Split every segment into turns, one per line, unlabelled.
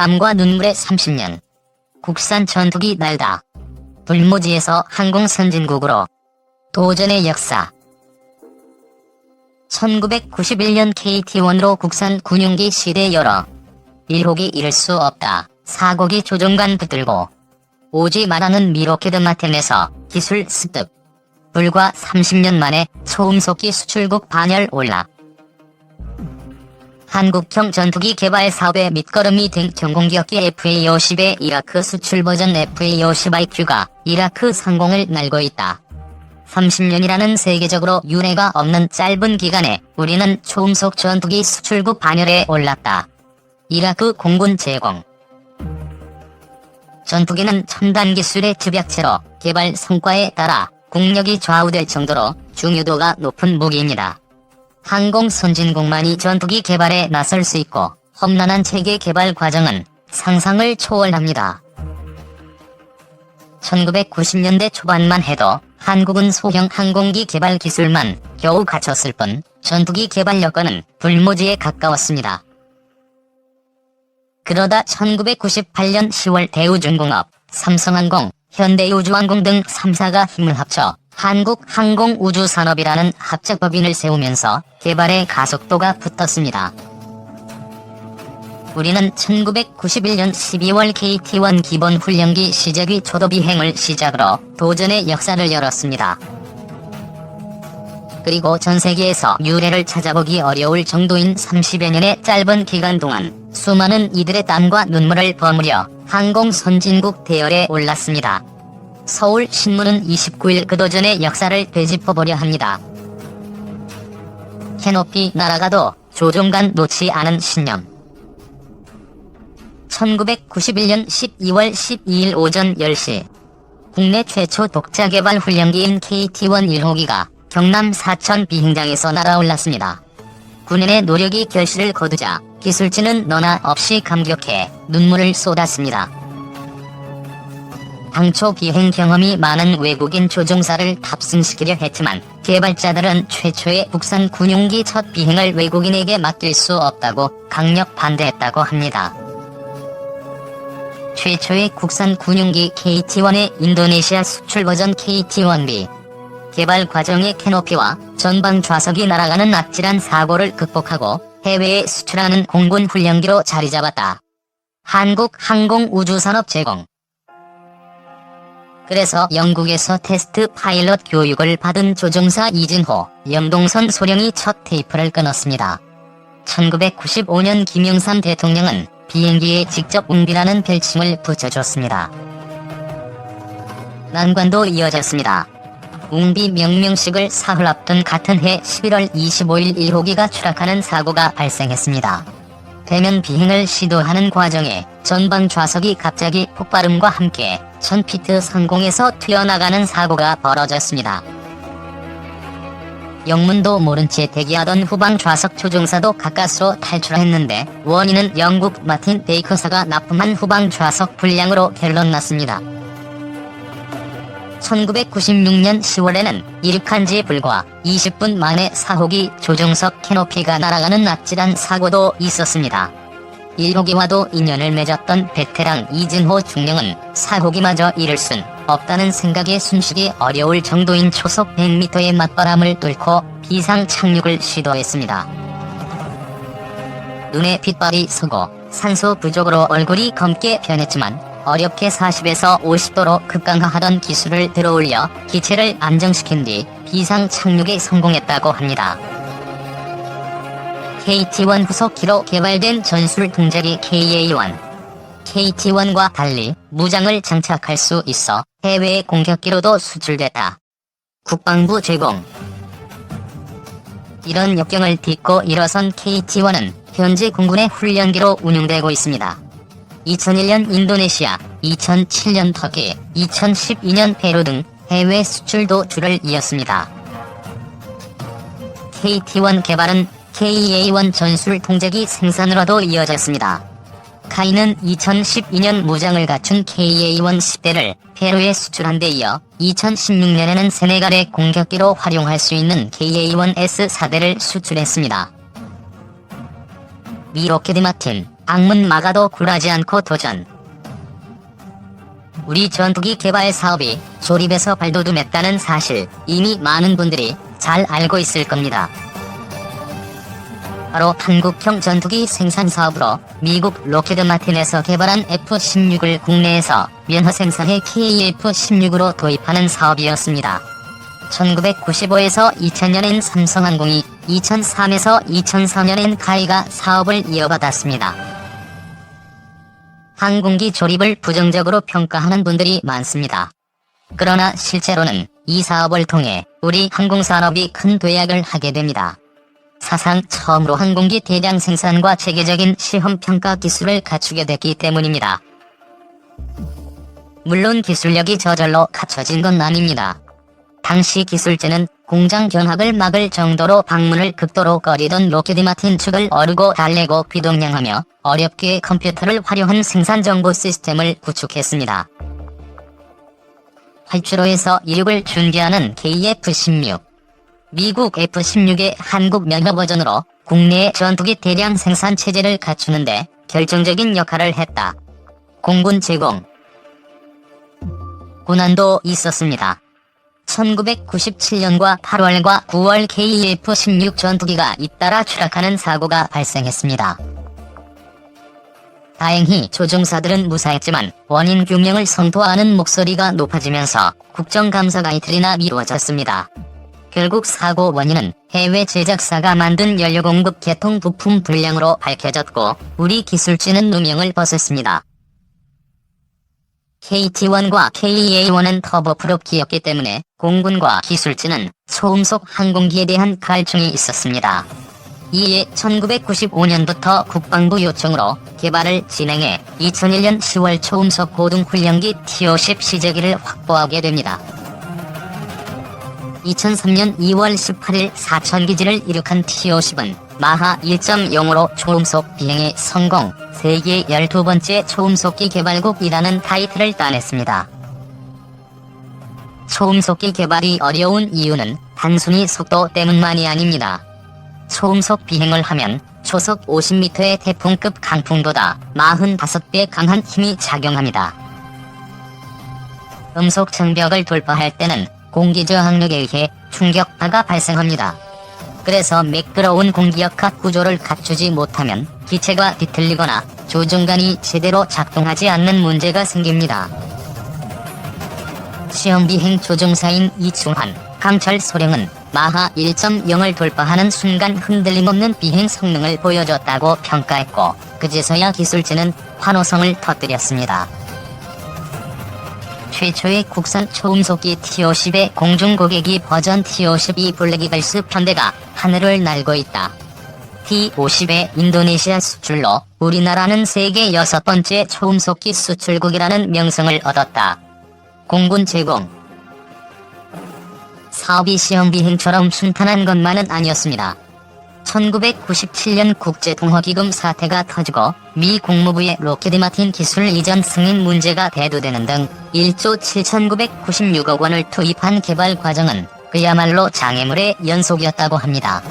땀과 눈물의 30년. 국산 전투기 날다. 불모지에서 항공 선진국으로 도전의 역사. 1991년 KT1으로 국산 군용기 시대 열어 1호기 잃을 수 없다. 4호기 조종관 붙들고 오지 말하는 미로케드 마템에서 기술 습득. 불과 30년 만에 소음속기 수출국 반열 올라. 한국형 전투기 개발 사업의 밑거름이 된 경공기업기 FA-50의 이라크 수출 버전 FA-50IQ가 이라크 상공을 날고 있다. 30년이라는 세계적으로 유례가 없는 짧은 기간에 우리는 초음속 전투기 수출국 반열에 올랐다. 이라크 공군 제공 전투기는 첨단 기술의 집약체로 개발 성과에 따라 국력이 좌우될 정도로 중요도가 높은 무기입니다. 항공 선진국만이 전투기 개발에 나설 수 있고 험난한 체계 개발 과정은 상상을 초월합니다. 1990년대 초반만 해도 한국은 소형 항공기 개발 기술만 겨우 갖췄을 뿐 전투기 개발 여건은 불모지에 가까웠습니다. 그러다 1998년 10월 대우중공업, 삼성항공, 현대우주항공 등 3사가 힘을 합쳐 한국항공우주산업이라는 합작법인을 세우면서 개발의 가속도가 붙었습니다. 우리는 1991년 12월 KT-1 기본 훈련기 시제기 초도 비행을 시작으로 도전의 역사를 열었습니다. 그리고 전 세계에서 유래를 찾아보기 어려울 정도인 30여 년의 짧은 기간 동안 수많은 이들의 땀과 눈물을 버무려 항공 선진국 대열에 올랐습니다. 서울 신문은 29일 그 도전의 역사를 되짚어보려 합니다. 캐노피 날아가도 조종간 놓지 않은 신념 1991년 12월 12일 오전 10시 국내 최초 독자 개발 훈련기인 KT-1 1호기가 경남 사천 비행장에서 날아올랐습니다. 군인의 노력이 결실을 거두자 기술진은 너나 없이 감격해 눈물을 쏟았습니다. 당초 비행 경험이 많은 외국인 조종사를 탑승시키려 했지만 개발자들은 최초의 국산 군용기 첫 비행을 외국인에게 맡길 수 없다고 강력 반대했다고 합니다. 최초의 국산 군용기 KT-1의 인도네시아 수출 버전 KT-1B 개발 과정의 캐노피와 전방 좌석이 날아가는 아찔한 사고를 극복하고 해외에 수출하는 공군 훈련기로 자리 잡았다. 한국 항공우주산업 제공 그래서 영국에서 테스트 파일럿 교육을 받은 조종사 이진호, 염동선 소령이 첫 테이프를 끊었습니다. 1995년 김영삼 대통령은 비행기에 직접 웅비라는 별칭을 붙여줬습니다. 난관도 이어졌습니다. 웅비 명명식을 사흘 앞둔 같은 해 11월 25일 1호기가 추락하는 사고가 발생했습니다. 대면 비행을 시도하는 과정에 전방 좌석이 갑자기 폭발음과 함께 1000피트 상공에서 튀어나가는 사고가 벌어졌습니다. 영문도 모른 채 대기하던 후방 좌석 조종사도 가까스로 탈출했는데 원인은 영국 마틴 베이커사가 납품한 후방 좌석 불량으로 결론났습니다. 1996년 10월에는 이륙한 지 불과 20분 만에 사호기 조종석 캐노피가 날아가는 아찔한 사고도 있었습니다. 1호기와도 인연을 맺었던 베테랑 이진호 중령은 사호기마저 잃을 순 없다는 생각에 숨쉬기 어려울 정도인 초속 100m의 맞바람을 뚫고 비상 착륙을 시도했습니다. 눈에 핏발이 서고 산소 부족으로 얼굴이 검게 변했지만 어렵게 40에서 50도로 급강하하던 기술을 들어올려 기체를 안정시킨 뒤 비상 착륙에 성공했다고 합니다. KT-1 후속기로 개발된 전술 동작이 KA-1. KT-1과 달리 무장을 장착할 수 있어 해외 공격기로도 수출됐다. 국방부 제공 이런 역경을 딛고 일어선 KT-1은 현재 공군의 훈련기로 운용되고 있습니다. 2001년 인도네시아, 2007년 터키, 2012년 페루 등 해외 수출도 줄을 이었습니다. KT-1 개발은 KA-1 전술 통제기 생산으로도 이어졌습니다. 카이는 2012년 무장을 갖춘 KA-1 10대를 페루에 수출한 데 이어 2016년에는 세네갈의 공격기로 활용할 수 있는 KA-1S 4대를 수출했습니다. 미 로켓 마틴, 방문 막아도 굴하지 않고 도전. 우리 전투기 개발 사업이 조립에서 발돋움했다는 사실 이미 많은 분들이 잘 알고 있을 겁니다. 바로 한국형 전투기 생산 사업으로 미국 로키드 마틴에서 개발한 F-16을 국내에서 면허 생산해 KF-16으로 도입하는 사업이었습니다. 1995에서 2000년엔 삼성항공이 2003에서 2004년엔 카이가 사업을 이어받았습니다. 항공기 조립을 부정적으로 평가하는 분들이 많습니다. 그러나 실제로는 이 사업을 통해 우리 항공산업이 큰 도약을 하게 됩니다. 사상 처음으로 항공기 대량 생산과 체계적인 시험 평가 기술을 갖추게 됐기 때문입니다. 물론 기술력이 저절로 갖춰진 건 아닙니다. 당시 기술자는 공장 견학을 막을 정도로 방문을 극도로 꺼리던 로키드 마틴 측을 어르고 달래고 비동냥하며 어렵게 컴퓨터를 활용한 생산 정보 시스템을 구축했습니다. 활주로에서 이륙을 준비하는 KF-16 미국 F-16의 한국 면허 버전으로 국내 전투기 대량 생산 체제를 갖추는데 결정적인 역할을 했다. 공군 제공 고난도 있었습니다. 1997년과 8월과 9월 KF-16 전투기가 잇따라 추락하는 사고가 발생했습니다. 다행히 조종사들은 무사했지만 원인 규명을 성토하는 목소리가 높아지면서 국정감사가 이틀이나 미뤄졌습니다. 결국 사고 원인은 해외 제작사가 만든 연료 공급 개통 부품 불량으로 밝혀졌고 우리 기술진은 누명을 벗었습니다. KT-1과 KA-1은 터보프롭기였기 때문에 공군과 기술진은 초음속 항공기에 대한 갈증이 있었습니다. 이에 1995년부터 국방부 요청으로 개발을 진행해 2001년 10월 초음속 고등훈련기 T-50 시제기를 확보하게 됩니다. 2003년 2월 18일 사천기지를 이륙한 T-50은 마하 1.0으로 초음속 비행에 성공, 세계 12번째 초음속기 개발국이라는 타이틀을 따냈습니다. 초음속기 개발이 어려운 이유는 단순히 속도 때문만이 아닙니다. 초음속 비행을 하면 초속 50m의 태풍급 강풍보다 45배 강한 힘이 작용합니다. 음속 장벽을 돌파할 때는 공기 저 항력에 의해 충격파가 발생합니다. 그래서 매끄러운 공기역학 구조를 갖추지 못하면 기체가 뒤틀리거나 조종관이 제대로 작동하지 않는 문제가 생깁니다. 시험 비행 조종사인 이충환, 강철 소령은 마하 1.0을 돌파하는 순간 흔들림 없는 비행 성능을 보여줬다고 평가했고 그제서야 기술진은 환호성을 터뜨렸습니다. 최초의 국산 초음속기 T-50의 공중 고객이 버전 T-52 블랙이글스 편대가 하늘을 날고 있다. T-50의 인도네시아 수출로 우리나라는 세계 여섯 번째 초음속기 수출국이라는 명성을 얻었다. 공군 제공 사업이 시험 비행처럼 순탄한 것만은 아니었습니다. 1997년 국제통화기금 사태가 터지고 미 국무부의 로키드 마틴 기술 이전 승인 문제가 대두되는 등 1조 7,996억 원을 투입한 개발 과정은 그야말로 장애물의 연속이었다고 합니다.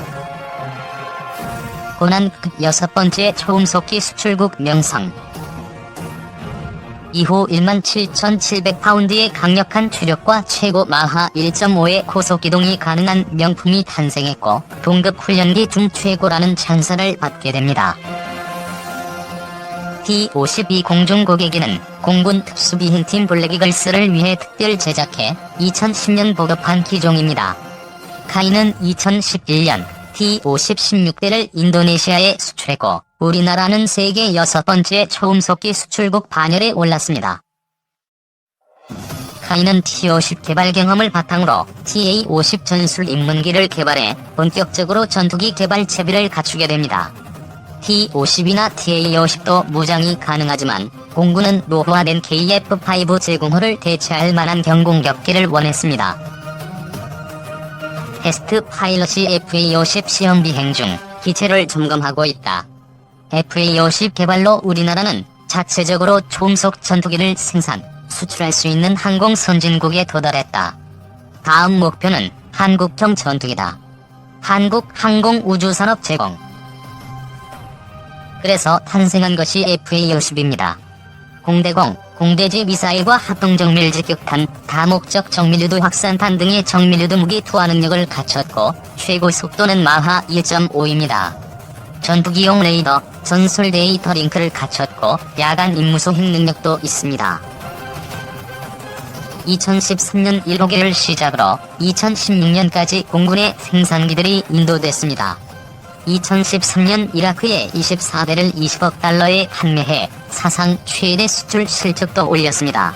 고난급 여섯 번째 초음속기 수출국 명성 이후 17,700파운드의 강력한 추력과 최고 마하 1.5의 고속기동이 가능한 명품이 탄생했고 동급 훈련기 중 최고라는 찬사를 받게 됩니다. T-52 공중 고객기는 공군 특수비행팀 블랙이글스를 위해 특별 제작해 2010년 보급한 기종입니다. 카이는 2011년 T-50 16대를 인도네시아에 수출했고 우리나라는 세계 여섯 번째 초음속기 수출국 반열에 올랐습니다. 카이는 T-50 개발 경험을 바탕으로 TA-50 전술 입문기를 개발해 본격적으로 전투기 개발 채비를 갖추게 됩니다. T-50이나 TA-50도 무장이 가능하지만 공군은 노후화된 KF-5 제공호를 대체할 만한 경공격기를 원했습니다. 테스트 파일럿이 FA-50 시험 비행 중 기체를 점검하고 있다. FA-50 개발로 우리나라는 자체적으로 초음속 전투기를 생산, 수출할 수 있는 항공 선진국에 도달했다. 다음 목표는 한국형 전투기다. 한국 항공우주산업 제공 그래서 탄생한 것이 FA50입니다. 공대공, 공대지 미사일과 합동정밀 직격탄, 다목적 정밀유도 확산탄 등의 정밀유도 무기 투하 능력을 갖췄고 최고 속도는 마하 1.5입니다. 전투기용 레이더, 전술 데이터 링크를 갖췄고 야간 임무 소 행 능력도 있습니다. 2013년 7개를 시작으로 2016년까지 공군의 생산기들이 인도됐습니다. 2013년 이라크에 24대를 20억 달러에 판매해 사상 최대 수출 실적도 올렸습니다.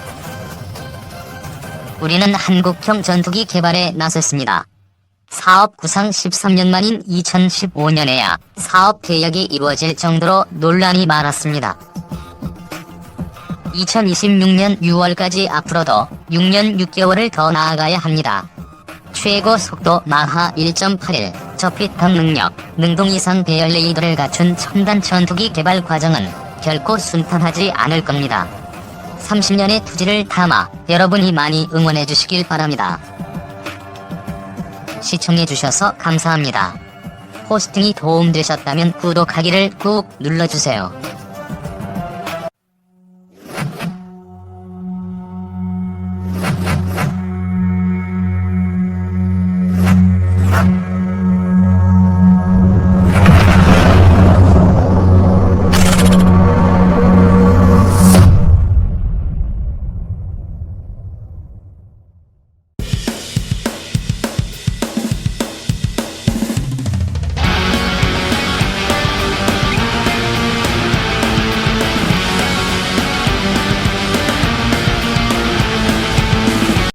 우리는 한국형 전투기 개발에 나섰습니다. 사업 구상 13년 만인 2015년에야 사업 계약이 이루어질 정도로 논란이 많았습니다. 2026년 6월까지 앞으로도 6년 6개월을 더 나아가야 합니다. 최고 속도 마하 1.81, 저피턱 능력, 능동 이상 배열 레이더를 갖춘 첨단 전투기 개발 과정은 결코 순탄하지 않을 겁니다. 30년의 투지를 담아 여러분이 많이 응원해 주시길 바랍니다. 시청해 주셔서 감사합니다. 포스팅이 도움되셨다면 구독하기를 꾹 눌러주세요.